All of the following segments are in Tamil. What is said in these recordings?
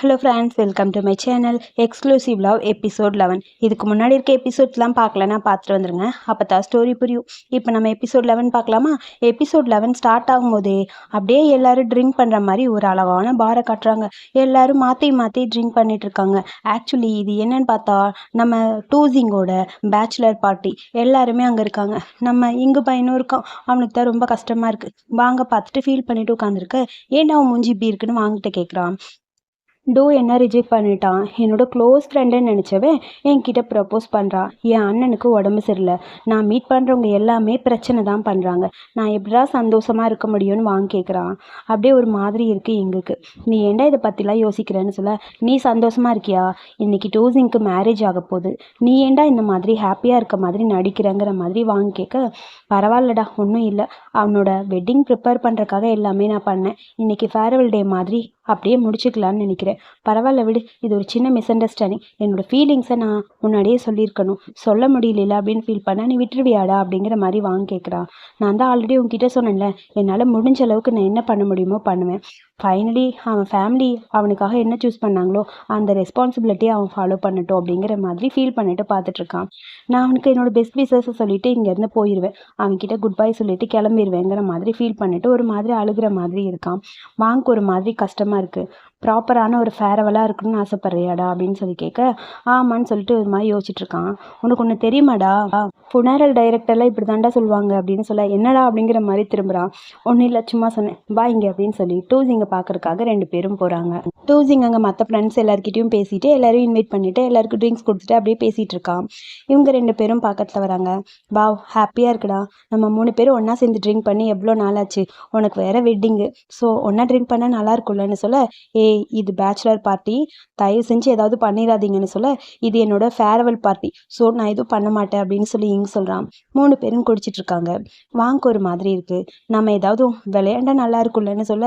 Hello friends welcome to my channel exclusive love episode eleven இதுக்கு முன்னாடி இருக்க எபிசோட்ஸ்லாம் பார்க்கலன்னா பார்த்துட்டு வந்துருங்க. அப்போ தான் ஸ்டோரி புரியும். இப்போ நம்ம எபிசோட் லெவன் பார்க்கலாமா? எபிசோட் லெவன் ஸ்டார்ட் ஆகும்போதே அப்படியே எல்லாரும் ட்ரிங்க் பண்ணுற மாதிரி ஒரு அழகான பாரை காட்டுறாங்க. எல்லாரும் மாற்றி மாற்றி ட்ரிங்க் பண்ணிட்டு இருக்காங்க. ஆக்சுவலி இது என்னன்னு பார்த்தா நம்ம டூசிங்கோட பேச்சுலர் பார்ட்டி எல்லாருமே அங்கே இருக்காங்க. நம்ம இங்கு பையனும் இருக்கான். அவனுக்கு தான் ரொம்ப கஷ்டமாக இருக்குது வாங்க பார்த்துட்டு ஃபீல் பண்ணிட்டு உட்காந்துருக்க ஏன்டா அவன் மூஞ்சி இப்படி இருக்குன்னு வாங்கிட்டு கேட்குறான் டோ என்ன ரிஜெக்ட் பண்ணிட்டான்? என்னோட க்ளோஸ் ஃப்ரெண்டுன்னு நினச்சவன் என்கிட்ட ப்ரப்போஸ் பண்ணுறான் என் அண்ணனுக்கு உடம்பு சரியில்லை. நான் மீட் பண்ணுறவங்க எல்லாமே பிரச்சனை தான் பண்ணுறாங்க நான் எப்படிடா சந்தோஷமாக இருக்க முடியும்னு வாங்க கேட்குறான் அப்படியே ஒரு மாதிரி இருக்குது எங்களுக்கு. நீ ஏன்டா இதை பற்றிலாம் யோசிக்கிறேன்னு சொல்ல? நீ சந்தோஷமாக இருக்கியா? இன்னைக்கு டூசிங்க்கு மேரேஜ் ஆக போகுது. நீ ஏன்டா இந்த மாதிரி ஹாப்பியாக இருக்க மாதிரி நடிக்கிறேங்கிற மாதிரி வாங்க கேட்க? பரவாயில்லடா ஒன்றும் இல்லை. அவனோட வெட்டிங் ப்ரிப்பேர் பண்ணுறக்காக எல்லாமே நான் பண்ணேன். இன்னைக்கு ஃபேர்வெல் டே மாதிரி அப்படியே முடிச்சுக்கலான்னு நினைக்கிறேன். பரவாயில்ல விடு இது ஒரு சின்ன மிஸ் அண்டர்ஸ்டாண்டிங் என்னோட ஃபீலிங்ஸை நான் முன்னாடியே சொல்லியிருக்கணும். சொல்ல முடியல அப்படின்னு ஃபீல் பண்ண நீ விட்டுருவியாடா அப்படிங்கிற மாதிரி வாங்க கேட்குறான் நான் தான் ஆல்ரெடி உங்ககிட்ட சொன்னேன்ல என்னால் முடிஞ்ச அளவுக்கு நான் என்ன பண்ண முடியுமோ பண்ணுவேன். ஃபைனலி அவன் ஃபேமிலி அவனுக்காக என்ன சூஸ் பண்ணாங்களோ அந்த ரெஸ்பான்சிபிலிட்டியை அவன் ஃபாலோ பண்ணட்டும் அப்படிங்கிற மாதிரி ஃபீல் பண்ணிட்டு பார்த்துட்ருக்கான் நான் அவனுக்கு என்னோட பெஸ்ட் விஷஸை சொல்லிட்டு இங்கேருந்து போயிடுவேன் அவன்கிட்ட குட் பை சொல்லிட்டு கிளம்பிடுவேங்கிற மாதிரி ஃபீல் பண்ணிட்டு ஒரு மாதிரி அழுகிற மாதிரி இருக்கான். வாங்க ஒரு மாதிரி கஷ்டமாக இருக்குது ப்ராப்பரான ஒரு ஃபேரவலாக இருக்கணும்னு ஆசைப்பட்றியாடா அப்படின்னு சொல்லி கேட்க ஆமான்னு சொல்லிட்டு ஒரு மாதிரி யோசிச்சுட்ருக்கான். உனக்கு ஒன்று தெரியுமாடா? புனரல் டைரக்டர்லாம் இப்படி தாண்டா சொல்லுவாங்க அப்படின்னு சொல்ல என்னடா அப்படிங்கிற மாதிரி திரும்புகிறான் ஒன்றும் இல்லை சும்மா சொன்னேன் பா இங்கே அப்படின்னு சொல்லி. டூசிங்கை பார்க்குறக்காக ரெண்டு பேரும் போகிறாங்க டூசிங் அங்கே மற்ற ஃப்ரெண்ட்ஸ் எல்லாருக்கிட்டையும் பேசிட்டு எல்லாரையும் இன்வைட் பண்ணிட்டு எல்லாருக்கும் ட்ரிங்க்ஸ் கொடுத்துட்டு அப்படியே பேசிகிட்டு இருக்கான். இவங்க ரெண்டு பேரும் பக்கத்தில் வராங்க. பா ஹாப்பியாக இருக்குடா. நம்ம மூணு பேரும் ஒன்றா சேர்ந்து ட்ரிங்க் பண்ணி எவ்வளோ நாளாச்சு? உனக்கு வேறு வெட்டிங்கு ஸோ ஒன்றா ட்ரிங்க் பண்ணால் நல்லா இருக்கும்லன்னு சொல்ல ஏய் இது பேச்சுலர் பார்ட்டி தயவு செஞ்சு ஏதாவது பண்ணிடாதீங்கன்னு சொல்ல இது என்னோட ஃபேர்வெல் பார்ட்டி ஸோ நான் எதுவும் பண்ண மாட்டேன் அப்படின்னு சொல்லி இங்க சொல்கிறான் மூணு பேரும் குடிச்சிட்டு இருக்காங்க வாங்க ஒரு மாதிரி இருக்கு. நம்ம ஏதாவது விளையாண்டா நல்லா இருக்கும்லன்னு சொல்ல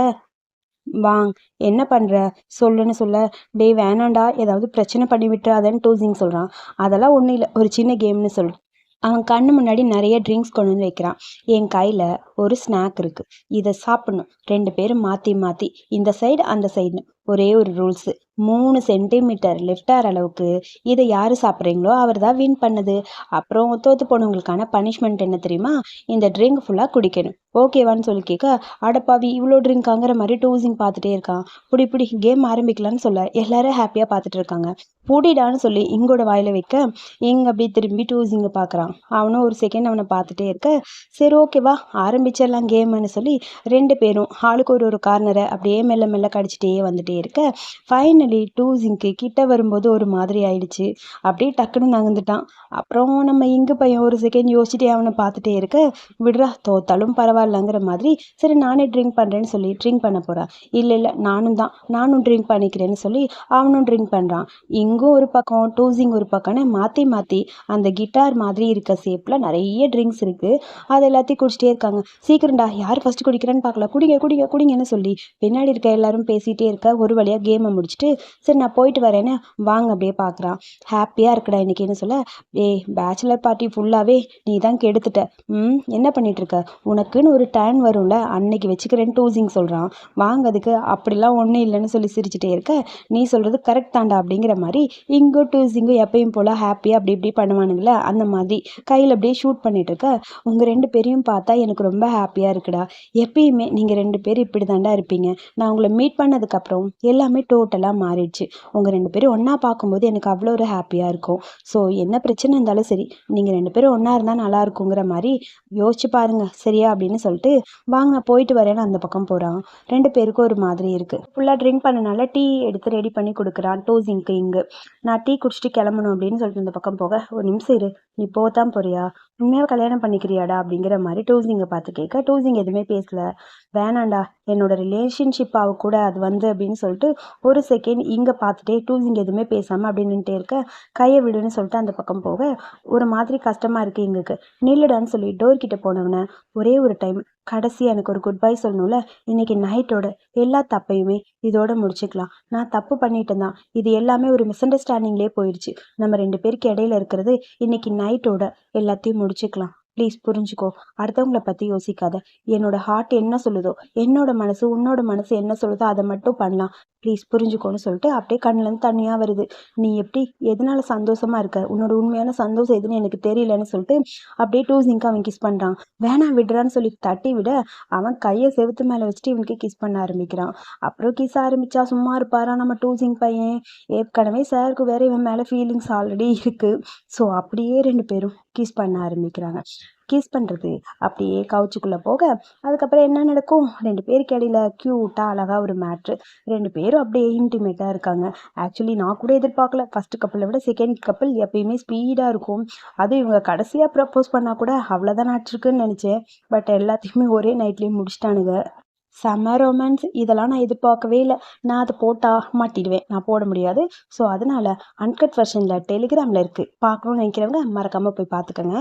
வாங் என்ன பண்ணுற சொல்லுன்னு சொல்ல டேய் வேணாண்டா ஏதாவது பிரச்சனை பண்ணி விட்டுறாதன்னு டூசிங் சொல்கிறான் அதெல்லாம் ஒன்றும் இல்லை ஒரு சின்ன கேம்னு சொல். அவன் கண்ணு முன்னாடி நிறைய ட்ரிங்க்ஸ் கொண்டு வந்து வைக்கிறான். என் கையில் ஒரு ஸ்நாக் இருக்குது இதை சாப்பிடணும். ரெண்டு பேரும் மாற்றி மாற்றி இந்த சைடு அந்த சைடுன்னு ஒரே ஒரு ரூல்ஸு மூணு சென்டிமீட்டர் லெஃப்டார் அளவுக்கு இதை யார் சாப்பிட்றீங்களோ அவர் தான் வின் பண்ணுது. அப்புறம் தோற்று போனவங்களுக்கான பனிஷ்மெண்ட் என்ன தெரியுமா? இந்த ட்ரிங்க் ஃபுல்லாக குடிக்கணும். ஓகேவான்னு சொல்லி கேட்க அடப்பாவி இவ்வளோ ட்ரிங்க்காங்கிற மாதிரி டூசிங் பார்த்துட்டே இருக்கான். பிடி பிடி கேம் ஆரம்பிக்கலான்னு சொல்ல எல்லாரும் ஹாப்பியாக பார்த்துட்டு இருக்காங்க. புடிடான்னு சொல்லி இங்கோட வாயில் வைக்க இங்கே அப்படியே திரும்பி டூசிங்க பார்க்குறான். அவனும் ஒரு செகண்ட் அவனை பார்த்துட்டே இருக்க சரி ஓகேவா ஆரம்பிச்சிடலாம் கேம்னு சொல்லி ரெண்டு பேரும் ஆளுக்கு ஒரு ஒரு கார்னரை அப்படியே மெல்ல மெல்ல கடிச்சிட்டே வந்துட்டே இருக்க. ஃபைனலி டூசிங்க்கு கிட்ட வரும்போது ஒரு மாதிரி ஆயிடுச்சு. அப்படியே டக்குன்னு நகர்ந்துட்டான். அப்புறம் நம்ம இங்கு பையன் ஒரு செகண்ட் யோசிச்சுட்டே அவனை பார்த்துட்டே இருக்க. விடுறா தோத்தாலும் பரவாயில்லங்கிற மாதிரி சரி நானே ட்ரிங்க் பண்ணுறேன்னு சொல்லி ட்ரிங்க் பண்ண போகிறான் இல்லை இல்லை நானும் தான். நானும் ட்ரிங்க் பண்ணிக்கிறேன்னு சொல்லி அவனும் ட்ரிங்க் பண்ணுறான் இங்கும் ஒரு பக்கம் டூசிங் ஒரு பக்கம்னு மாற்றி மாற்றி அந்த கிட்டார் மாதிரி இருக்க ஷேப்பில் நிறைய ட்ரிங்க்ஸ் இருக்குது அது எல்லாத்தையும் குடிச்சிட்டே இருக்காங்க. சீக்கிரம்டா யார் ஃபஸ்ட்டு குடிக்கிறேன்னு பார்க்கல. குடிங்க குடிங்க குடிங்கன்னு சொல்லி பின்னாடி இருக்க எல்லாரும் பேசிகிட்டே இருக்க. ஒரு வழியாக கேமை முடிச்சுட்டு சரி நான் போயிட்டு வரேன்னு வாங்க அப்படியே பார்க்குறான். ஹாப்பியாக இருக்குடா இன்றைக்கின்னு சொல்ல? ஏய் பேச்சுலர் பார்ட்டி ஃபுல்லாகவே நீ தான் கெடுத்துட்ட. ம் என்ன பண்ணிகிட்ருக்க இருக்க உனக்குன்னு ஒரு டைம் வரும்ல அன்னைக்கு வச்சுக்கிறேன்னு டூசிங் சொல்கிறான் வாங்க அதுக்கு அப்படிலாம் ஒன்றும் இல்லைன்னு சொல்லி சிரிச்சிட்டே இருக்க. நீ சொல்கிறது கரெக்ட் தாண்டா அப்படிங்கிற மாதிரி இங்கோ டூசிங்கோ எப்பயும் போல் ஹாப்பியாக அப்படி இப்படி பண்ணுவானுங்களே அந்த மாதிரி கையில் அப்படியே ஷூட் பண்ணிகிட்ருக்க இருக்க உங்கள் ரெண்டு பேரையும் பார்த்தா எனக்கு ரொம்ப ஹாப்பியாக இருக்குடா. எப்பயுமே நீங்கள் ரெண்டு பேரும் இப்படி தாண்டா இருப்பீங்க. நான் உங்களை மீட் பண்ணதுக்கப்புறம் எல்லாமே டோட்டலாக மாறிடுச்சு. உங்கள் ரெண்டு பேரும் ஒன்றா பார்க்கும்போது எனக்கு அவ்வளோ ஒரு ஹாப்பியாக இருக்கும். ஸோ என்ன பிரச்சனை இருந்தாலும் சரி நீங்கள் ரெண்டு பேரும் ஒன்றா இருந்தால் நல்லா இருக்குங்கிற மாதிரி யோசிச்சு பாருங்க சரியா? அப்படின்னு சொல்லிட்டு வாங்க நான் போயிட்டு வரேன்னு அந்த பக்கம் போகிறான் ரெண்டு பேருக்கும் ஒரு மாதிரி இருக்குது ஃபுல்லாக ட்ரிங்க் பண்ணனால டீ எடுத்து ரெடி பண்ணி கொடுக்குறான். டோசிங்க்கு இங்கு நான் டீ குடிச்சிட்டு கிளம்பணும் அப்படின்னு சொல்லிட்டு இந்த பக்கம் போக ஒரு நிமிஷம் இரு. நீ போதான் போறியா? உண்மையாக கல்யாணம் பண்ணிக்கிறியாடா? அப்படிங்கிற மாதிரி டூசிங்கை பார்த்து கேட்க டூசிங் எதுவுமே பேசல. வேணாண்டா என்னோடய ரிலேஷன்ஷிப் அவ கூட அது வந்து அப்படின்னு சொல்லிட்டு ஒரு செகண்ட் இங்கே பார்த்துட்டே டூசிங் எதுவுமே பேசாமல் அப்படின்னுட்டே இருக்க கையை விடுன்னு சொல்லிட்டு அந்த பக்கம் போக ஒரு மாதிரி கஷ்டமாக இருக்குது எங்களுக்கு. நில்லுடான்னு சொல்லி டோர் கிட்ட போனவனை ஒரே ஒரு டைம் கடைசி எனக்கு ஒரு குட் பை சொல்லணும்ல? இன்னைக்கு நைட்டோட எல்லா தப்பையுமே இதோட முடிச்சுக்கலாம். நான் தப்பு பண்ணிட்டேன் தான். இது எல்லாமே ஒரு மிஸ் அண்டர்ஸ்டாண்டிங்லேயே போயிடுச்சு நம்ம ரெண்டு பேருக்கு இடையில இருக்கிறது இன்னைக்கு நைட்டோட எல்லாத்தையும் முடிச்சுக்கலாம். ப்ளீஸ் புரிஞ்சுக்கோ. அடுத்தவங்கள பற்றி யோசிக்காத. என்னோட ஹார்ட் என்ன சொல்லுதோ என்னோட மனசு உன்னோட மனசு என்ன சொல்லுதோ அதை மட்டும் பண்ணலாம். ப்ளீஸ் புரிஞ்சுக்கோன்னு சொல்லிட்டு அப்படியே கண்ணுலேருந்து தண்ணியாக வருது. நீ எப்படி எதனால சந்தோஷமாக இருக்க? உன்னோட உண்மையான சந்தோஷம் எதுன்னு எனக்கு தெரியலன்னு சொல்லிட்டு அப்படியே டூ ஜிங்க் அவன் கிஸ் பண்ணுறான் வேணாம் விடுறான்னு சொல்லி தட்டி விட அவன் கையை செவுத்து மேலே வச்சுட்டு இவனுக்கு கிஸ் பண்ண ஆரம்பிக்கிறான். அப்புறம் கிஸ் ஆரம்பிச்சா சும்மா இருப்பாரா நம்ம டூ ஜிங் பையன்? ஏற்கனவே சாருக்கு வேற இவன் மேலே ஃபீலிங்ஸ் ஆல்ரெடி இருக்குது ஸோ அப்படியே ரெண்டு பேரும் கிஸ் பண்ண ஆரம்பிக்கிறாங்க. கிஸ் பண்ணுறது அப்படியே கவுச்சுக்குள்ளே போக அதுக்கப்புறம் என்ன நடக்கும்? ரெண்டு பேருக்கு இடையில க்யூட்டாக அழகாக ஒரு மேட்ரு ரெண்டு பேரும் அப்படியே இன்டிமேட்டாக இருக்காங்க. ஆக்சுவலி நான் கூட எதிர்பார்க்கல. ஃபஸ்ட்டு கப்பலை விட செகண்ட் கப்பல் எப்பயுமே ஸ்பீடாக இருக்கும். அதுவும் இவங்க கடைசியாக ப்ரப்போஸ் பண்ணால் கூட அவ்வளோதான் ஆச்சுருக்குன்னு நினச்சேன். பட் எல்லாத்தையுமே ஒரே நைட்லேயே முடிச்சிட்டானுங்க. செம ரொமான்ஸ் இதெல்லாம் நான் எதிர்பார்க்கவே இல்லை. நான் அதை போட்டால் மாட்டிடுவேன். நான் போட முடியாது. ஸோ அதனால் அன்கட் வெர்ஷனில் டெலிகிராமில் இருக்குது பார்க்கணும்னு நினைக்கிறவங்க மறக்காமல் போய் பார்த்துக்கோங்க.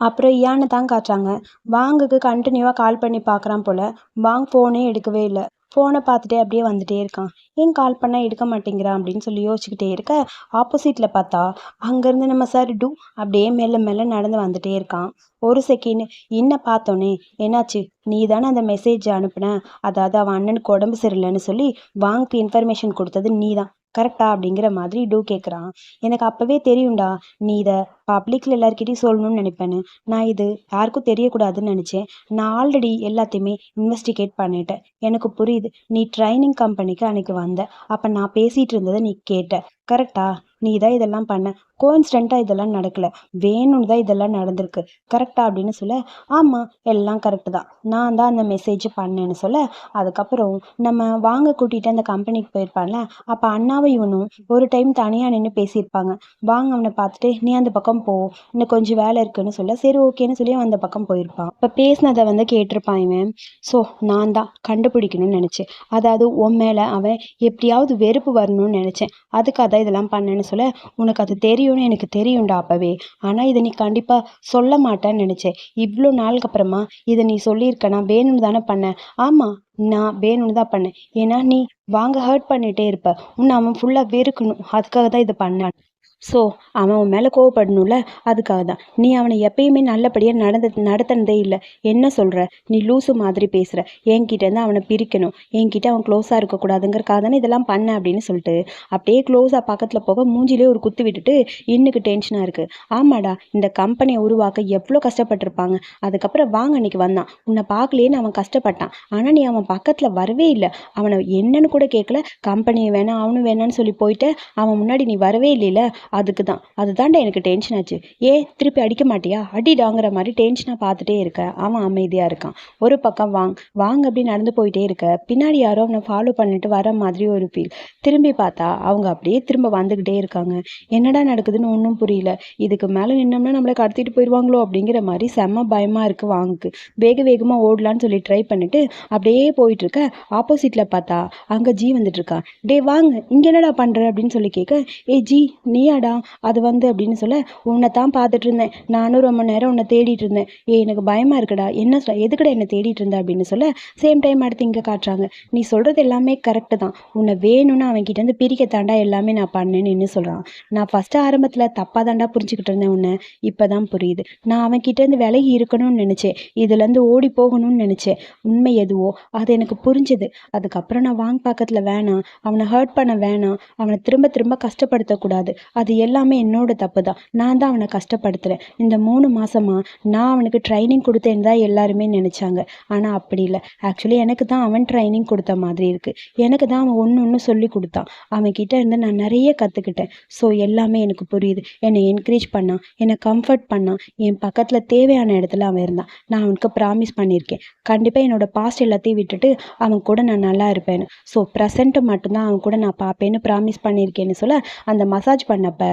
அப்புறம் ஏன்னு தான் காட்டுறாங்க. வாங்குக்கு கண்டினியூவாக கால் பண்ணி பார்க்குறான் போல். வாங் ஃபோனே எடுக்கவே இல்லை. ஃபோனை பார்த்துட்டே அப்படியே வந்துட்டே இருக்கான். ஏன் கால் பண்ணால் எடுக்க மாட்டேங்கிறான் அப்படின்னு சொல்லி யோசிச்சுக்கிட்டே இருக்க ஆப்போசிட்டில் பார்த்தா அங்கேருந்து நம்ம சார் டூ அப்படியே மெல்ல மெல்ல நடந்து வந்துட்டே இருக்கான். ஒரு செகண்ட் என்ன பார்த்தோன்னே என்னாச்சு? நீ தானே அந்த மெசேஜ் அனுப்புன? அதாவது அவன் அண்ணனுக்கு உடம்பு சரியில்லைன்னு சொல்லி வாங்க்கு இன்ஃபர்மேஷன் கொடுத்தது நீ தான் கரெக்டா அப்படிங்கிற மாதிரி டூ கேட்குறான் எனக்கு அப்போவே தெரியும்டா நீ இதை பப்ளிக்கில் எல்லாருக்கிட்டையும் சொல்லணும்னு நினைப்பேன்னு. நான் இது யாருக்கும் தெரியக்கூடாதுன்னு நினச்சேன். நான் ஆல்ரெடி எல்லாத்தையுமே இன்வெஸ்டிகேட் பண்ணிட்டேன். எனக்கு புரியுது நீ ட்ரைனிங் கம்பெனிக்கு அன்னைக்கு வந்த. அப்போ நான் பேசிகிட்டு இருந்ததை நீ கேட்ட. கரெக்டா நீ தான் இதெல்லாம் பண்ண. கோயின்ஸ்டண்ட்டாக இதெல்லாம் நடக்கலை. வேணும்னு தான் இதெல்லாம் நடந்திருக்கு. கரெக்டா அப்படின்னு சொல்ல ஆமாம் எல்லாம் கரெக்டு தான். நான் தான் அந்த மெசேஜ் பண்ணேன்னு சொல்ல அதுக்கப்புறம் நம்ம வாங்க கூட்டிகிட்டு அந்த கம்பெனிக்கு போயிருப்பான்ல அப்போ அண்ணாவை இவனும் ஒரு டைம் தனியாக நின்று பேசியிருப்பாங்க. வாங்க அவனை பார்த்துட்டு நீ அந்த பக்கம் போ. இன்னும் கொஞ்சம் வேலை இருக்குன்னு சொல்ல சரி ஓகேன்னு சொல்லி அவன் அந்த பக்கம் போயிருப்பான். இப்போ பேசினதை வந்து கேட்டிருப்பான் இவன். ஸோ நான் தான் கண்டுபிடிக்கணும்னு நினச்சேன். அதாவது உன் மேலே அவன் எப்படியாவது வெறுப்பு வரணும்னு நினச்சேன். அதுக்காக தான் இதெல்லாம் பண்ணேன்னு சொல்ல உனக்கு அது தெரியும். முடியும்னு எனக்கு தெரியும்டா அப்போவே. ஆனால் இதை நீ கண்டிப்பாக சொல்ல மாட்டேன்னு நினச்சேன். இவ்வளோ நாளுக்கு அப்புறமா இதை நீ சொல்லியிருக்க நான் வேணும்னு தானே பண்ணேன். ஆமாம் நான் வேணும்னு தான் பண்ணேன். ஏன்னா நீ வாங்க ஹர்ட் பண்ணிகிட்டே இருப்ப. உன்னை அவன் ஃபுல்லாக வெறுக்கணும். அதுக்காக தான் இதை பண்ணான். ஸோ அவன் உன் மேலே கோவப்படணும்ல? அதுக்காக தான். நீ அவனை எப்பயுமே நல்லபடியாக நடந்த நடத்தினதே இல்லை. என்ன சொல்கிற நீ லூசு மாதிரி பேசுகிற என்கிட்டேருந்து அவனை பிரிக்கணும். என்கிட்ட அவன் க்ளோஸாக இருக்கக்கூடாதுங்கிறக்காக தானே இதெல்லாம் பண்ண அப்படின்னு சொல்லிட்டு அப்படியே க்ளோஸாக பக்கத்தில் போக மூஞ்சிலே ஒரு குத்து விட்டுட்டு இன்னுக்கு டென்ஷனாக இருக்குது ஆமாடா இந்த கம்பெனியை உருவாக்க எவ்வளோ கஷ்டப்பட்டிருப்பாங்க. அதுக்கப்புறம் வாங்க அன்னைக்கு வந்தான். உன்னை பார்க்கலேன்னு அவன் கஷ்டப்பட்டான். ஆனால் நீ அவன் பக்கத்தில் வரவே இல்லை. அவனை என்னன்னு கூட கேட்கல கம்பெனியை வேணாம் அவனும் வேணான்னு சொல்லி போயிட்டு. அவன் முன்னாடி நீ வரவே இல்லைல்ல அதுக்கு தான் அதுதான்டா எனக்கு டென்ஷன் ஆச்சு. ஏன் திருப்பி அடிக்க மாட்டியா? அடிடாங்கிற மாதிரி டென்ஷனாக பார்த்துட்டே இருக்க. அவன் அமைதியாக இருக்கான். ஒரு பக்கம் வாங் வாங்க அப்படி நடந்து போயிட்டே இருக்க. பின்னாடி யாரோ அவனை ஃபாலோ பண்ணிட்டு வர மாதிரி ஒரு ஃபீல் திரும்பி பார்த்தா அவங்க அப்படியே திரும்ப வந்துக்கிட்டே இருக்காங்க. என்னடா நடக்குதுன்னு ஒன்றும் புரியல. இதுக்கு மேலே நின்னோம்னா நம்மளை கடத்திட்டு போயிடுவாங்களோ அப்படிங்கிற மாதிரி செம்ம பயமாக இருக்குது வாங்குக்கு. வேக வேகமாக ஓடலான்னு சொல்லி ட்ரை பண்ணிட்டு அப்படியே போயிட்டு இருக்க. ஆப்போசிட்டில் பார்த்தா அங்கே ஜி வந்துட்டு இருக்கான் டே வாங்க. இங்கே என்னடா பண்ணுற அப்படின்னு சொல்லி கேட்க ஏ ஜி நீ நீயாடா அது வந்து அப்படின்னு சொல்ல உன்னை தான் பார்த்துட்டு இருந்தேன் நானும் ரொம்ப நேரம் உன்னை தேடிட்டு இருந்தேன் ஏ எனக்கு பயமாக இருக்குடா. என்ன சொ- எதுக்குடா என்னை தேடிட்டு இருந்த அப்படின்னு சொல்ல சேம் டைம் அடுத்து இங்கே காட்டுறாங்க. நீ சொல்கிறது எல்லாமே கரெக்டு தான். உன்னை வேணும்னு அவன்கிட்ட இருந்து பிரிக்க தாண்டா எல்லாமே நான் பண்ணேன்னு என்ன சொல்கிறான் நான் ஃபஸ்ட்டு ஆரம்பத்தில் தப்பாக தாண்டா புரிஞ்சுக்கிட்டு இருந்தேன் உன்னை. இப்போ தான் புரியுது. நான் அவன்கிட்ட இருந்து விலகி இருக்கணும்னு நினச்சேன். இதுலேருந்து ஓடி போகணும்னு நினச்சேன். உண்மை எதுவோ அது எனக்கு புரிஞ்சுது. அதுக்கப்புறம் நான் வாங்க பக்கத்தில் வேணாம். அவனை ஹர்ட் பண்ண வேணாம். அவனை திரும்ப திரும்ப கஷ்டப்படுத்தக்கூடாது. அது எல்லாமே என்னோட தப்பு தான் நான் தான் அவனை கஷ்டப்படுத்துகிறேன் இந்த மூணு மாசமா நான் அவனுக்கு ட்ரைனிங் கொடுத்தேன்னு தான் எல்லாருமே நினச்சாங்க. ஆனால் அப்படி இல்லை. ஆக்சுவலி எனக்கு தான் அவன் ட்ரைனிங் கொடுத்த மாதிரி இருக்குது எனக்கு தான் அவன் ஒன்று ஒன்று சொல்லி கொடுத்தான். அவன்கிட்ட இருந்து நான் நிறைய கற்றுக்கிட்டேன் ஸோ எல்லாமே எனக்கு புரியுது. என்னை என்கரேஜ் பண்ணான். என்னை கம்ஃபர்ட் பண்ணான். என் பக்கத்தில் தேவையான இடத்துல அவன் இருந்தான். நான் அவனுக்கு ப்ராமிஸ் பண்ணியிருக்கேன் கண்டிப்பாக என்னோட பாஸ்ட் எல்லாத்தையும் விட்டுட்டு அவன் கூட நான் நல்லா இருப்பேன்னு. ஸோ ப்ரெசண்ட்டு மட்டும்தான் அவன் கூட நான் பார்ப்பேன்னு ப்ராமிஸ் பண்ணியிருக்கேன்னு சொல்ல அந்த மசாஜ் பண்ணப்ப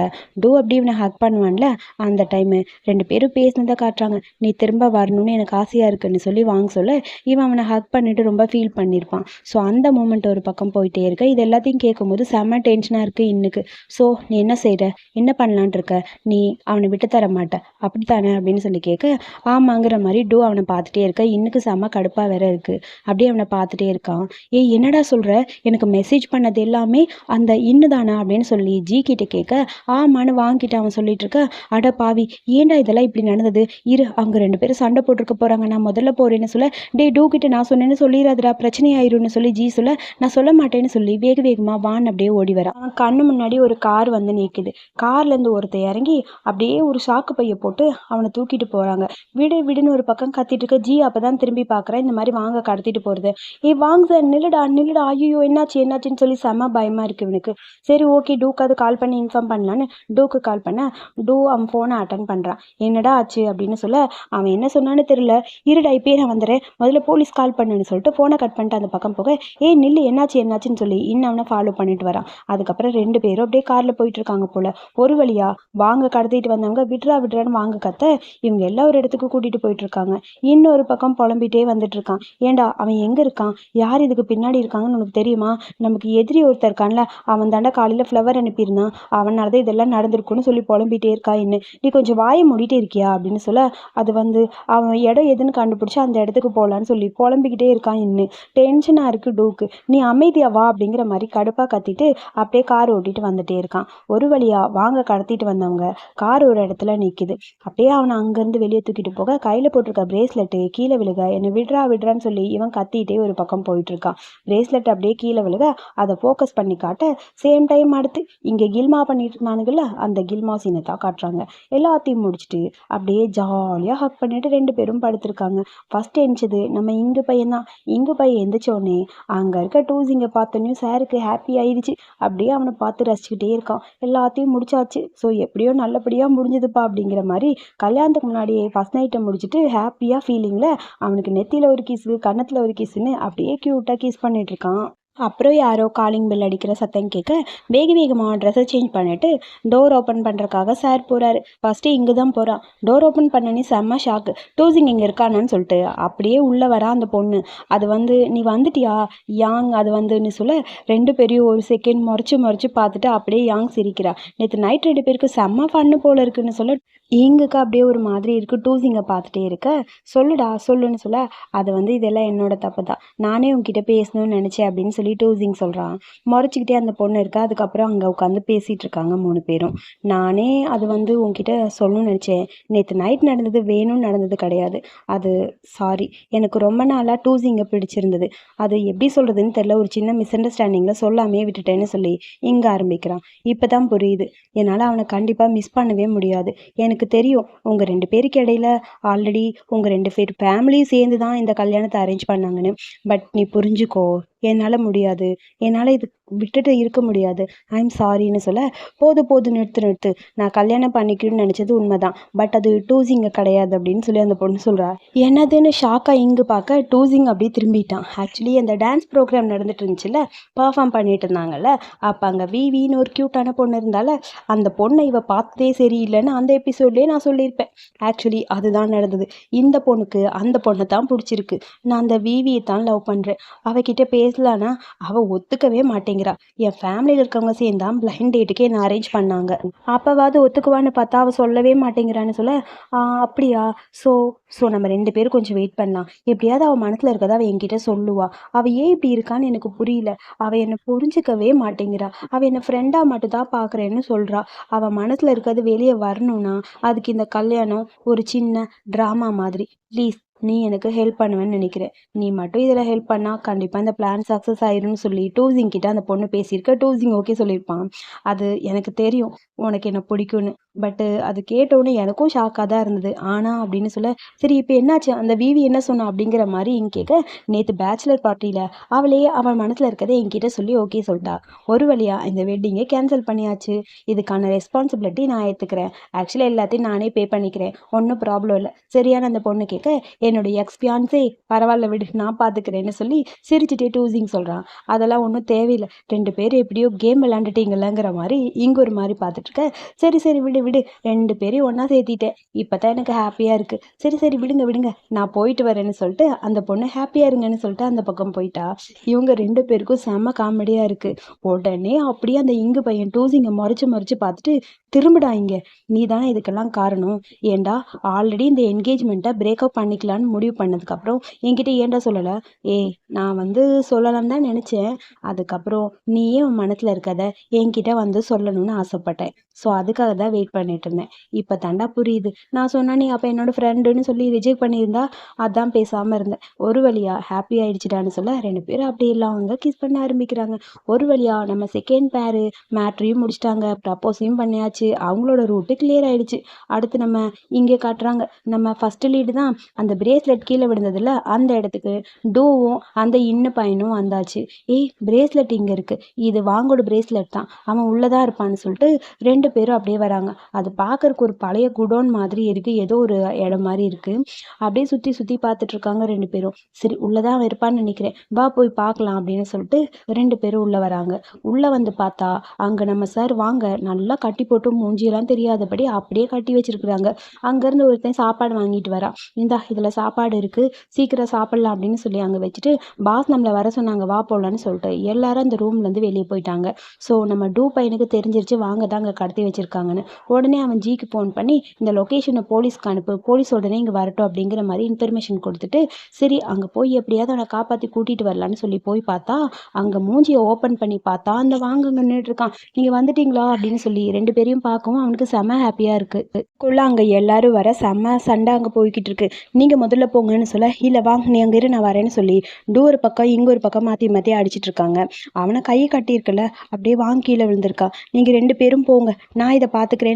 டூ அப்படி இவனை ஹக் பண்ணுவான்ல அந்த டைமு ரெண்டு பேரும் பேசினதை காட்டுறாங்க. நீ திரும்ப வரணும்னு எனக்கு ஆசையாக இருக்குன்னு சொல்லி வாங்க சொல்ல. இவன் அவனை ஹக் பண்ணிட்டு ரொம்ப ஃபீல் பண்ணியிருப்பான் ஸோ அந்த மூமெண்ட் ஒரு பக்கம் போயிட்டே இருக்க. இது எல்லாத்தையும் கேட்கும்போது செம்ம டென்ஷனாக இருக்குது இன்னுக்கு. ஸோ நீ என்ன செய்கிற என்ன பண்ணலான்ட்டு இருக்க? நீ அவனை விட்டு தர மாட்ட. அப்படித்தானே? அப்படின்னு சொல்லி கேட்க ஆமாங்கிற மாதிரி டூ அவனை பார்த்துட்டே இருக்க. இன்னுக்கு செம்ம கடுப்பாக வேற இருக்குது அப்படியே அப்படியே அவனை பார்த்துட்டே இருக்கான். ஏய் என்னடா சொல்கிற எனக்கு மெசேஜ் பண்ணது எல்லாமே அந்த இன்னு தானா அப்படின்னு சொல்லி ஜி கிட்ட கேட்க ஆமான்னு வாங்கிட்டு அவன் சொல்லிட்டு இருக்க அட பாவி ஏன்டா இதெல்லாம் இப்படி நடந்தது? இரு அவங்க ரெண்டு பேரும் சண்டை போட்டிருக்க போகிறாங்க நான் முதல்ல போகிறேன்னு சொல்ல டே டூ கிட்ட நான் சொன்னேன்னு சொல்லிடாதடா பிரச்சனை ஆயிரும்னு சொல்லி ஜி சொல்ல நான் சொல்ல மாட்டேன்னு சொல்லி வேக வேகமாக வான் அப்படியே ஓடி வரான் அவன் கண்ணு முன்னாடி ஒரு கார் வந்து நிற்குது கார்லேருந்து ஒருத்தர் இறங்கி அப்படியே ஒரு சாக்கு பைய போட்டு அவனை தூக்கிட்டு போகிறாங்க விடு விடுன்னு ஒரு பக்கம் கத்திட்டு இருக்க ஜி அப்போ தான் திரும்பி பார்க்குறேன் இந்த மாதிரி வாங்க கடத்திட்டு போகிறது ஏ வாங்க சார் நில்லுடா நில்லுடா ஐயோ என்னாச்சு என்னாச்சுன்னு சொல்லி செம பயமாக இருக்குது இவனுக்கு. சரி ஓகே டூக்காவது அது கால் பண்ணி இன்ஃபார்ம் பண்ணலான்னு டூக்கு கால் பண்ண டூ அவன் ஃபோனை அட்டன் பண்ணுறான் என்னடா ஆச்சு? அப்படின்னு சொல்ல அவன் என்ன சொன்னான்னு தெரியல. இருடா இப்பயே நான் வந்துடுறேன் முதல்ல போலீஸ் கால் பண்ணுன்னு சொல்லிட்டு ஃபோனை கட் பண்ணிட்டு அந்த பக்கம் போக ஏ நில்லு என்னாச்சு என்னாச்சுன்னு சொல்லி இன்னும் அவனை ஃபாலோ பண்ணிட்டு வரான். அதுக்கப்புறம் ரெண்டு பேரும் அப்படியே காரில் போயிட்டு இருக்காங்க போல. ஒரு வழியா வாங்க கடத்திட்டு வந்தவங்க விட்ரா விட்றான்னு வாங்க கத்த இவங்க எல்லா ஒரு இடத்துக்கு கூட்டிட்டு போயிட்டு இருக்காங்க. இன்னொரு பக்கம் புலம்பிட்டே வந்துட்டு இருக்கான். ஏண்டா அவன் எங்க இருக்கான்? யார் இதுக்கு பின்னாடி இருக்காங்கன்னு உனக்கு தெரியுமா? நமக்கு எதிரி ஒருத்தர் இருக்கான்ல அவன் தாண்டா காலையில ஃப்ளவர் அனுப்பியிருந்தான். அதனால தான் இதெல்லாம் நடந்திருக்குன்னு சொல்லி புலம்பிகிட்டே இருக்கா என்ன? நீ கொஞ்சம் வாயை மூடிட்டே இருக்கியா? அப்படின்னு சொல்ல அது வந்து அவன் இடம் எதுன்னு கண்டுபிடிச்சி அந்த இடத்துக்கு போகலான்னு சொல்லி புலம்பிக்கிட்டே இருக்கான் என்ன? டென்ஷனாக இருக்குது டூக்கு நீ அமைதியா வா அப்படிங்கிற மாதிரி கடுப்பாக கத்திட்டு அப்படியே கார் ஓட்டிட்டு வந்துட்டே இருக்கான். ஒரு வழியா வாங்க கடத்திட்டு வந்தவங்க கார் ஒரு இடத்துல நிற்குது அப்படியே அவனை அங்கேருந்து வெளியே தூக்கிட்டு போக கையில் போட்டிருக்க பிரேஸ்லெட்டு கீழே விழுக என்னை விடுறா விடுறான்னு சொல்லி இவன் கத்திட்டே ஒரு பக்கம் போயிட்டுருக்கான் பிரேஸ்லெட் அப்படியே கீழே விழுக அதை ஃபோக்கஸ் பண்ணி காட்ட சேம் டைம் அடுத்து இங்கே கில்மா பண்ணிட்டு இருந்தானுங்கல்ல அந்த கில்மா சீனை தான் காட்டுறாங்க. எல்லாத்தையும் முடிச்சுட்டு அப்படியே ஜாலியாக ஹக் பண்ணிட்டு ரெண்டு பேரும் படுத்திருக்காங்க. ஃபர்ஸ்ட் எந்திச்சது நம்ம இங்கு பையன் தான். இங்கு பையன் எந்திரிச்சோடனே அங்கே இருக்க டூஸிங்கை பார்த்தோன்னே சாருக்கு ஹாப்பி ஆயிடுச்சு. அப்படியே அவனை பார்த்து ரசிச்சுக்கிட்டே இருக்கான். எல்லாத்தையும் முடிச்சாச்சு. ஸோ எப்படியோ நல்லபடியாக முடிஞ்சதுப்பா அப்படிங்கிற மாதிரி கல்யாணத்துக்கு முன்னாடியே ஃபஸ்ட் நைட்டை முடிச்சுட்டு ஹாப்பியாக ஃபீலிங்கில் அவனுக்கு நெத்தியில் ஒரு கிஸ்ஸு கன்னத்தில் ஒரு கிஸ்ஸுன்னு அப்படியே க்யூட்டாக கிஸ் பண்ணிட்டு இருக்கான் அப்புறம் யாரோ காலிங் பெல் அடிக்கிற சத்தம் கேட்க வேக வேகமாக ட்ரெஸ்ஸை சேஞ்ச் பண்ணிட்டு டோர் ஓப்பன் பண்ணுறக்காக சார் போகிறாரு ஃபஸ்ட்டு இங்கே தான் போகிறான் டோர் ஓப்பன் பண்ணனே செம்ம ஷாக்கு டூசிங் இங்கே இருக்கானான்னு சொல்லிட்டு அப்படியே உள்ளே வரா அந்த பொண்ணு. அது வந்து நீ வந்துட்டியா? யாங் அது வந்துன்னு சொல்ல ரெண்டு பேரையும் ஒரு செகண்ட் முறைச்சி முறைச்சி பார்த்துட்டு அப்படியே யாங் சிரிக்கிறா. நேற்று நைட் ரெண்டு பேருக்கு செம்ம ஃபன்னு போல இருக்குன்னு சொல்ல இங்குக்கு அப்படியே ஒரு மாதிரி இருக்குது டூசிங்கை பார்த்துட்டே இருக்க. சொல்லுடா சொல்லுன்னு சொல்ல அது வந்து இதெல்லாம் என்னோட தப்பு தான் நானே உங்ககிட்ட பேசணும்னு நினச்சேன் அப்படின்னு சொல்லி டூசிங் சொல்கிறான் முறைச்சிக்கிட்டே அந்த பொண்ணு இருக்கா. அதுக்கப்புறம் அங்கே உட்காந்து பேசிகிட்டு இருக்காங்க மூணு பேரும். நானே அது வந்து உங்ககிட்ட சொல்லணும்னு நினச்சேன். நேற்று நைட் நடந்தது வேணும்னு நடந்தது கிடையாது. அது சாரி எனக்கு ரொம்ப நாளாக டூசிங்கை பிடிச்சிருந்தது. அது எப்படி சொல்கிறதுன்னு தெரில ஒரு சின்ன மிஸ் அண்டர்ஸ்டாண்டிங்கில் சொல்லாமே விட்டுட்டேன்னு சொல்லி இங்கே ஆரம்பிக்கிறான். இப்போ தான் புரியுது. என்னால் அவனை கண்டிப்பாக மிஸ் பண்ணவே முடியாது. எனக்கு எனக்கு தெரியும். உங்கள் ரெண்டு பேருக்கு இடையில ஆல்ரெடி உங்கள் ரெண்டு பேர் ஃபேமிலியும் சேர்ந்து தான் இந்த கல்யாணத்தை அரேஞ்ச் பண்ணாங்கன்னு. பட் நீ புரிஞ்சுக்கோ என்னால் முடியாது. என்னால் இது விட்டுட்டு இருக்க முடியாது. ஐம் சாரின்னு சொல்ல போது போது நிறுத்து நிறுத்து. நான் கல்யாணம் பண்ணிக்கணும்னு நினச்சது உண்மைதான். பட் அது டூசிங்க கிடையாது அப்படின்னு சொல்லி அந்த பொண்ணு சொல்கிறா என்னதுன்னு ஷாக்காக இங்கு பார்க்க டூசிங் அப்படியே திரும்பிட்டான். ஆக்சுவலி அந்த டான்ஸ் ப்ரோக்ராம் நடந்துட்டு இருந்துச்சுல்ல பர்ஃபார்ம் பண்ணிட்டு இருந்தாங்கல்ல அப்போ அங்கே விவின்னு ஒரு க்யூட்டான பொண்ணு இருந்தால அந்த பொண்ணை இவ பார்த்ததே சரியில்லைன்னு அந்த எபிசோட்லேயே நான் சொல்லியிருப்பேன். ஆக்சுவலி அதுதான் நடந்தது. இந்த பொண்ணுக்கு அந்த பொண்ணை தான் பிடிச்சிருக்கு. நான் அந்த விவியை தான் லவ் பண்ணுறேன் அவகிட்ட பேசலான்னா அவள் ஒத்துக்கவே மாட்டேங்கிறா. என் ஃபேமிலியில் இருக்கவங்க சேர்ந்தா பிளைண்ட் டேட்டுக்கு என்ன அரேஞ்ச் பண்ணாங்க. அப்போவாது ஒத்துக்குவான்னு பார்த்தா அவள் சொல்லவே மாட்டேங்கிறான்னு சொல்ல "ஆ, அப்படியா? ஸோ ஸோ நம்ம ரெண்டு பேரும் கொஞ்சம் வெயிட் பண்ணலாம். எப்படியாவது அவள் மனசில் இருக்கதை அவள் என்கிட்ட சொல்லுவா. அவள் ஏன் இப்படி இருக்கான்னு எனக்கு புரியல. அவள் என்னை புரிஞ்சுக்கவே மாட்டேங்கிறா. அவள் என்னை ஃப்ரெண்டாக மட்டும் தான் பார்க்குறேன்னு சொல்கிறா அவள் மனசில் இருக்கிறது வெளியே வரணும்னா அதுக்கு இந்த கல்யாணம் ஒரு சின்ன ட்ராமா மாதிரி. ப்ளீஸ் நீ எனக்கு ஹெல்ப் பண்ணுவேன்னு நினைக்கிறேன். நீ மட்டும் இதில் ஹெல்ப் பண்ணால் கண்டிப்பாக இந்த பிளான் சக்ஸஸ் ஆயிரும்னு சொல்லி டூசிங் கிட்ட அந்த பொண்ணு பேசியிருக்க. டூசிங் ஓகே சொல்லியிருப்பான். அது எனக்கு தெரியும். உனக்கு என்ன பிடிக்கும்னு. பட்டு அது கேட்டோன்னே எனக்கும் ஷாக்காக தான் இருந்தது. ஆனால் அப்படின்னு சொல்ல சரி இப்போ என்னாச்சு? அந்த விவி என்ன சொன்னா? அப்படிங்கிற மாதிரி இங்க கேட்க நேற்று பேச்சுலர் பார்ட்டியில் அவளே அவன் மனசில் இருக்கதை என்கிட்ட சொல்லி ஓகே சொல்லிட்டா. ஒரு வழியா இந்த வெட்டிங்கை கேன்சல் பண்ணியாச்சு. இதுக்கான ரெஸ்பான்சிபிலிட்டி நான் ஏற்றுக்கிறேன் ஆக்சுவலாக எல்லாத்தையும் நானே பே பண்ணிக்கிறேன். ஒன்றும் ப்ராப்ளம் இல்லை. சரியான அந்த பொண்ணு கேட்க என்னுடைய எக்ஸ்பியான்ஸே பரவாயில்ல விடு நான் பார்த்துக்கிறேன்னு சொல்லி சிரிச்சுட்டே டூசிங் சொல்கிறான் அதெல்லாம் ஒன்றும் தேவையில்லை. ரெண்டு பேரும் எப்படியோ கேம் விளாண்டுட்டீங்களங்கிற மாதிரி இங்கே ஒரு மாதிரி பார்த்துட்டு இருக்க. சரி சரி விடு. விடு. ரெண்டு பேரையும் ஒன்றா சேர்த்திட்டேன். இப்போ தான் எனக்கு ஹாப்பியாக இருக்குது சரி சரி விடுங்க விடுங்க. நான் போயிட்டு வரேன்னு சொல்லிட்டு அந்த பொண்ணு ஹாப்பியாக இருங்கன்னு சொல்லிட்டு அந்த பக்கம் போயிட்டா. இவங்க ரெண்டு பேருக்கும் செம்ம காமெடியாக இருக்குது உடனே அப்படியே அந்த இங்கு பையன் டூசிங்க மறைச்சு மறைச்சு பார்த்துட்டு திரும்பிடா இங்கே. நீ தானே இதுக்கெல்லாம் காரணம். ஏன்டா ஆல்ரெடி இந்த என்கேஜ்மெண்ட்டை பிரேக்கப் பண்ணிக்கலான்னு முடிவு பண்ணதுக்கப்புறம் என்கிட்ட ஏன்டா சொல்லலை? ஏய் நான் வந்து சொல்லலான்னு தான் நினச்சேன். அதுக்கப்புறம் நீயே உன் மனசில் இருக்கத என்கிட்ட வந்து சொல்லணும்னு ஆசைப்பட்டேன். ஸோ அதுக்காக தான் வெயிட் பண்ணிட்டு இருந்தேன் இப்போ தாண்டா புரியுது. நான் சொன்னா நீ அப்போ என்னோட ஃப்ரெண்டுன்னு சொல்லி ரிஜெக்ட் பண்ணியிருந்தா அதான் பேசாமல் இருந்தேன். ஒரு வழியா ஹாப்பி ஆகிடுச்சிட்டான்னு சொல்ல ரெண்டு பேரும் அப்படி இல்லை அவங்க கிஸ் பண்ண ஆரம்பிக்கிறாங்க. ஒரு வழியா நம்ம செகண்ட் பேரு மேட்ரியும் முடிச்சிட்டாங்க. ப்ரப்போஸையும் பண்ணியாச்சு. அவங்களோட ரூட்டு கிளியர் ஆயிடுச்சு. அடுத்து நம்ம இங்கே காட்டுறாங்க. நம்ம ஃபர்ஸ்ட் லீடு தான் அந்த பிரேஸ்லெட் கீழே விழுந்ததில் அந்த இடத்துக்கு டூவும் அந்த இன்ன பையனும் வந்தாச்சு. ஏய் பிரேஸ்லெட் இங்கே இருக்குது இது வாங்கோட பிரேஸ்லெட் தான். அவன் உள்ளதா இருப்பான்னு சொல்லிட்டு ரெண்டு பேரும் அப்படியே வராங்க. அது பார்க்கறக்கு ஒரு பழைய குடோன் மாதிரி இருக்குது ஏதோ ஒரு இடம் மாதிரி இருக்குது அப்படியே சுற்றி சுற்றி பார்த்துட்டு இருக்காங்க ரெண்டு பேரும். சரி உள்ளதான் தான் இருப்பான்னு நினைக்கிறேன். வா போய் பார்க்கலாம் அப்படின்னு சொல்லிட்டு ரெண்டு பேரும் உள்ளே வராங்க. உள்ளே வந்து பார்த்தா அங்கே நம்ம சார் வாங்க நல்லா கட்டி போட்டு மூஞ்சியெல்லாம் தெரியாதபடி அப்படியே கட்டி வச்சிருக்கிறாங்க. அங்கேருந்து ஒருத்தன் சாப்பாடு வாங்கிட்டு வரான் இந்தா இதில் சாப்பாடு இருக்குது சீக்கிரம் சாப்பிட்லாம் அப்படின்னு சொல்லி அங்கே வச்சுட்டு பாஸ் நம்மளை வர சொன்னாங்க. வா போகலான்னு சொல்லிட்டு எல்லாரும் அந்த ரூம்லேருந்து வெளியே போயிட்டாங்க. ஸோ நம்ம டூ பையனுக்கு தெரிஞ்சிருச்சு. வாங்க தான் அங்கே கடத்தி வச்சிருக்காங்கன்னு. உடனே அவன் ஜிக்கு ஃபோன் பண்ணி இந்த லொக்கேஷனை போலீஸ்க்கு அனுப்பு போலீஸ் உடனே இங்கே வரட்டும் அப்படிங்கிற மாதிரி இன்ஃபர்மேஷன் கொடுத்துட்டு சரி அங்கே போய் எப்படியாவது அவனை காப்பாற்றி கூட்டிகிட்டு வரலான்னு சொல்லி போய் பார்த்தா அங்கே மூஞ்சியை ஓப்பன் பண்ணி பார்த்தா அந்த வாங்க நின்றுட்டு இருக்கான். நீங்கள் வந்துட்டீங்களா? அப்படின்னு சொல்லி ரெண்டு பேரையும் பார்க்கவும் அவனுக்கு செம ஹாப்பியாக இருக்குது குள்ள அங்கே எல்லாரும் வர செம சண்டை அங்கே போய்கிட்டு இருக்கு. நீங்கள் முதல்ல போங்கன்னு சொல்ல இல்லை வாங்க நீ அங்கே இரு நான் வரேன்னு சொல்லி டூ ஒரு பக்கம் இங்கே ஒரு பக்கம் மாற்றி மாற்றி அடிச்சிட்டு இருக்காங்க. அவனை கையை கட்டியிருக்கல அப்படியே வாங்க கீழே விழுந்திருக்கான் நீங்கள் ரெண்டு பேரும் போங்க. நான் இதை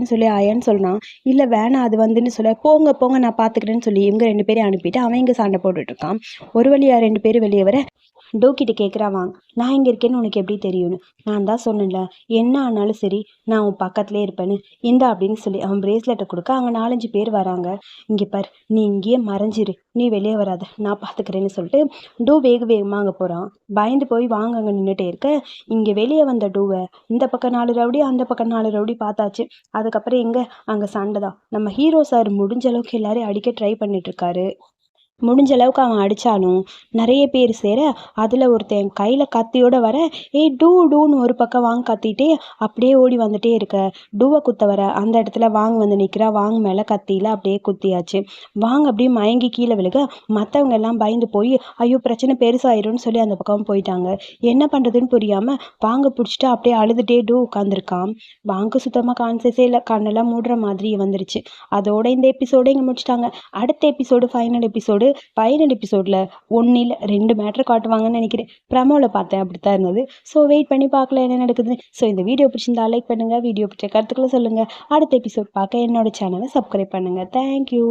சொல்லி ஆயான்னு சொல்கிறான் இல்லை வேணாம் அது வந்துன்னு சொல்ல. போங்க போங்க நான் பார்த்துக்கிறேன்னு சொல்லி இவங்க ரெண்டு பேரையும் அனுப்பிட்டு அவன் இங்கே சண்டை போட்டுட்டு இருக்கான். ஒரு வழியா ரெண்டு பேரும் வெளியே வர டோக்கிட்ட கேட்குறான் வாங்க நான் இங்கே இருக்கேன்னு உனக்கு எப்படி தெரியும்னு? நான் தான் சொன்னேன்ல என்ன ஆனாலும் சரி நான் உன் பக்கத்துலேயே இருப்பேன்னு. இந்தா அப்படின்னு சொல்லி அவன் பிரேஸ்லெட்டை கொடுக்க அங்கே நாலஞ்சு பேர் வராங்க. இங்கே பார் நீ இங்கேயே மறைஞ்சிரு நீ வெளியே வராத நான் பார்த்துக்கிறேன்னு சொல்லிட்டு டூ வேக வேகமாக அங்கே போகிறான் பயந்து போய் வாங்க அங்கே நின்றுட்டே இருக்க. இங்கே வெளியே வந்த டூவை இந்த பக்கம் நாலு ரவுடி அந்த பக்கம் நாலு ரவுடி பார்த்தாச்சு. அதுக்கப்புறம் எங்கே? அங்கே சண்டை தான். நம்ம ஹீரோ சார் முடிஞ்ச அளவுக்கு எல்லாரையும் அடிக்க ட்ரை பண்ணிட்டு இருக்காரு. முடிஞ்ச அளவுக்கு அவன் அடித்தாலும் நிறைய பேர் சேர அதில் ஒருத்தன் கையில் கத்தியோட வர ஏய் டூ டூன்னு ஒரு பக்கம் வாங்க கத்திட்டே அப்படியே ஓடி வந்துட்டே இருக்க. டூவை குத்த வர அந்த இடத்துல வாங்க வந்து நிற்கிறா வாங்க மேலே கத்தியில் அப்படியே குத்தியாச்சு. வாங்க அப்படியே மயங்கி கீழே விழுக. மற்றவங்க எல்லாம் பயந்து போய் ஐயோ பிரச்சனை பெருசாயிரும்னு சொல்லி அந்த பக்கம் போயிட்டாங்க. என்ன பண்ணுறதுன்னு புரியாமல் வாங்க பிடிச்சிட்டு அப்படியே அழுதுகிட்டே டூ உட்காந்துருக்கான் வாங்க சுத்தமாக கான்சியஸே இல்லை. கண்ணெல்லாம் மூடுற மாதிரி வந்துருச்சு. அதோட இந்த எபிசோடே இங்கே முடிச்சிட்டாங்க. அடுத்த எபிசோடு ஃபைனல் எபிசோடு. ஃபைனல் எபிசோடில் ஒன்றில் ரெண்டு மேட்ரு காட்டுவாங்கன்னு நினைக்கிறேன். ப்ரமோவில் பார்த்தேன் அப்படி தான் இருந்தது. ஸோ வெயிட் பண்ணி பார்க்கல என்ன நடக்குது ஸோ இந்த வீடியோ பிடிச்சிருந்தா லைக் பண்ணுங்கள் வீடியோ பிடிச்ச கருத்துக்களை சொல்லுங்கள் அடுத்த எபிசோட் பார்க்க என்னோட சேனலை சப்ஸ்கிரைப் பண்ணுங்கள் தேங்க்யூ